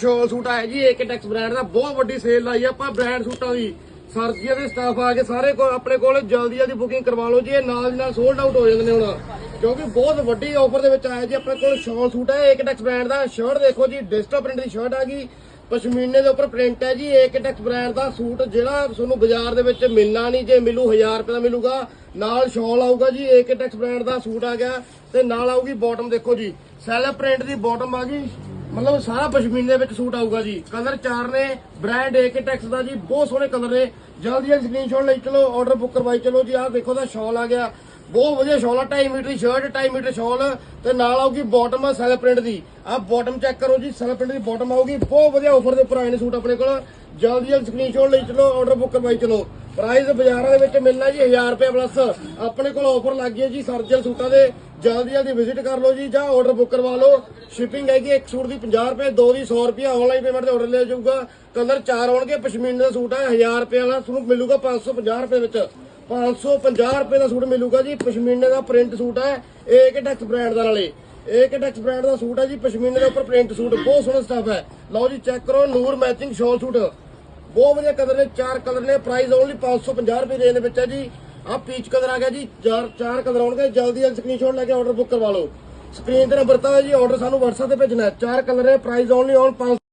ਸ਼ਾਲ ਸੂਟ ਆਇਆ ਜੀ ਏਕੇ ਟੈਕਸ ਬ੍ਰਾਂਡ ਦਾ, ਬਹੁਤ ਵੱਡੀ ਸੇਲ ਲਾਈ ਆਪਾਂ ਬ੍ਰਾਂਡ ਸੂਟਾਂ ਦੀ। ਸਰਦੀਆਂ ਦੇ ਸਟਾਫ ਆ ਕੇ ਸਾਰੇ ਕੋਲ ਆਪਣੇ ਕੋਲ ਜਲਦੀ ਜਲਦੀ ਬੁਕਿੰਗ ਕਰਵਾ ਲਓ ਜੀ, ਇਹ ਨਾਲ ਦੀ ਨਾਲ ਸੋਲਡ ਆਊਟ ਹੋ ਜਾਂਦੇ ਨੇ ਹੁਣ। ਕਿਉਂਕਿ ਬਹੁਤ ਵੱਡੀ ਆਫਰ ਦੇ ਵਿੱਚ ਆਇਆ ਜੀ, ਆਪਣੇ ਕੋਲ ਸ਼ਾਲ ਸੂਟ ਹੈ ਏਕੇ ਟੈਕਸ ਬ੍ਰਾਂਡ ਦਾ। ਸ਼ਰਟ ਦੇਖੋ ਜੀ ਡਿਜੀਟਲ ਪ੍ਰਿੰਟ ਦੀ ਸ਼ਰਟ ਆ ਗਈ। ਪਸ਼ਮੀਨੇ ਦੇ ਉੱਪਰ ਪ੍ਰਿੰਟ ਹੈ ਜੀ ਏਕੇ ਟੈਕਸ ਬ੍ਰਾਂਡ ਦਾ ਸੂਟ ਜਿਹੜਾ ਤੁਹਾਨੂੰ ਬਾਜ਼ਾਰ ਦੇ ਵਿੱਚ ਮਿਲਣਾ ਨਹੀਂ, ਜੇ ਮਿਲੂ 1000 ਰੁਪਏ ਦਾ ਮਿਲੂਗਾ, ਨਾਲ ਸ਼ਾਲ ਆਊਗਾ ਜੀ ਏਕੇ ਟੈਕਸ ਬ੍ਰਾਂਡ ਦਾ ਸੂਟ ਆ ਗਿਆ, ਤੇ ਨਾਲ ਆਊਗੀ ਬਾਟਮ ਦੇਖੋ ਜੀ। ਸੈਲ ਪ੍ਰਿੰਟ ਦੀ ਬਾਟਮ ਆ ਗਈ। ਮਤਲਬ ਸਾਰਾ ਪਸ਼ਮੀਨੇ ਦੇ ਵਿੱਚ ਸੂਟ ਆਊਗਾ ਜੀ। ਕਲਰ ਚਾਰ ਨੇ ਬ੍ਰਾਂਡ ਏਕੇ ਟੈਕਸ ਦਾ ਜੀ, ਬਹੁਤ ਸੋਹਣੇ ਕਲਰ ਨੇ। ਜਲਦੀ ਜਲਦੀ ਸਕਰੀਨਸ਼ਾਟ ਲਈ ਚਲੋ ਆਰਡਰ ਬੁੱਕ ਕਰਵਾਈ ਚਲੋ ਜੀ। ਆਹ ਦੇਖੋ ਦਾ ਸ਼ਾਲ ਆ ਗਿਆ। ਬਹੁਤ ਵਧੀਆ ਸ਼ਾਲ ਆ 2.5 ਮੀਟਰ ਦੀ ਸ਼ਰਟ 2.5 ਮੀਟਰ ਸ਼ਾਲ ਤੇ ਨਾਲ ਆਊਗੀ ਬਾਟਮ ਸੈਲ ਪ੍ਰਿੰਟ ਦੀ। ਆਹ ਬਾਟਮ ਚੈੱਕ ਕਰੋ ਜੀ ਸੈਲ ਪ੍ਰਿੰਟ ਦੀ ਬਾਟਮ ਆਊਗੀ। ਬਹੁਤ ਵਧੀਆ ਆਫਰ ਦੇ ਉੱਪਰ ਆਏ ਨੇ ਸੂਟ ਆਪਣੇ ਕੋਲ। ਜਲਦੀ ਜਲਦੀ ਸਕਰੀਨਸ਼ਾਟ ਲਈ ਚਲੋ ਆਰਡਰ ਬੁੱਕ ਕਰਵਾਈ ਚਲੋ। ਪ੍ਰਾਈਸ ਬਾਜ਼ਾਰਾਂ ਦੇ ਵਿੱਚ ਮਿਲਣਾ ਜੀ 1000 ਰੁਪਏ ਪਲੱਸ ਆਪਣੇ ਕੋਲ ਆਫਰ ਲੱਗ ਗਈ ਜੀ ਸਰਜਲ ਸੂਟਾਂ ਦੇ। ਜਲਦੀ ਜਲਦੀ ਵਿਜ਼ਿਟ ਕਰ ਲਓ ਜੀ, ਜਾਂ ਆਰਡਰ ਬੁੱਕ ਕਰਵਾ ਲਓ। ਸ਼ਿਪਿੰਗ ਹੈਗੀ ਇੱਕ ਸੂਟ ਦੀ 50 ਰੁਪਏ, ਦੋ ਦੀ 100 ਰੁਪਏ। ਆਨਲਾਈਨ ਪੇਮੈਂਟ ਤੇ ਆਰਡਰ ਲਿਆ ਜਾਊਗਾ। ਕਲਰ ਚਾਰ ਆਉਣਗੇ, ਪਸ਼ਮੀਨੇ ਦਾ ਸੂਟ ਹੈ 1000 ਰੁਪਏ ਵਾਲਾ ਤੁਹਾਨੂੰ ਮਿਲੂਗਾ 550 ਰੁਪਏ ਵਿੱਚ। 550 ਰੁਪਏ ਦਾ ਸੂਟ ਮਿਲੂਗਾ ਜੀ, ਪਸ਼ਮੀਨੇ ਦਾ ਪ੍ਰਿੰਟ ਸੂਟ ਹੈ ਏਕ ਟੈਕਸ ਬ੍ਰਾਂਡ ਦਾ ਨਾਲੇ। ਏਕ ਟੈਕਸ ਬ੍ਰਾਂਡ ਦਾ ਸੂਟ ਹੈ ਜੀ, ਪਸ਼ਮੀਨੇ ਦੇ ਉੱਪਰ ਪ੍ਰਿੰਟ ਸੂਟ, ਬਹੁਤ ਸੋਹਣਾ ਸਟਾਫ ਹੈ। ਲਓ ਜੀ ਚੈੱਕ ਕਰੋ, ਨੂਰ ਮੈਚਿੰਗ ਸ਼ਾਲ ਸੂਟ। ਬਹੁਤ ਵਧੀਆ ਕਲਰ ਨੇ, ਚਾਰ ਕਲਰ ਨੇ ਪ੍ਰਾਈਸ ਓਨਲੀ 550 ਰੁਪਏ ਰੇਂਜ ਵਿੱਚ ਹੈ ਜੀ। ਆਹ ਪੀਚ ਕਲਰ ਆ ਗਿਆ ਜੀ, ਚਾਰ ਚਾਰ ਕਲਰ ਆਉਣਗੇ, ਜਲਦੀ ਜਲਦੀ ਸਕਰੀਨਸ਼ਾਟ ਲੈ ਕੇ ਆਰਡਰ ਬੁੱਕ ਕਰਵਾ ਲਓ। ਸਕਰੀਨ ਤੇ ਨੰਬਰ ਤਾਂ ਹੈ ਜੀ ਆਰਡਰ ਸਾਨੂੰ WhatsApp ਤੇ ਭੇਜਣਾ ਹੈ। ਚਾਰ ਕਲਰ ਹੈ ਪ੍ਰਾਈਸ ਓਨਲੀ ਔਨ 5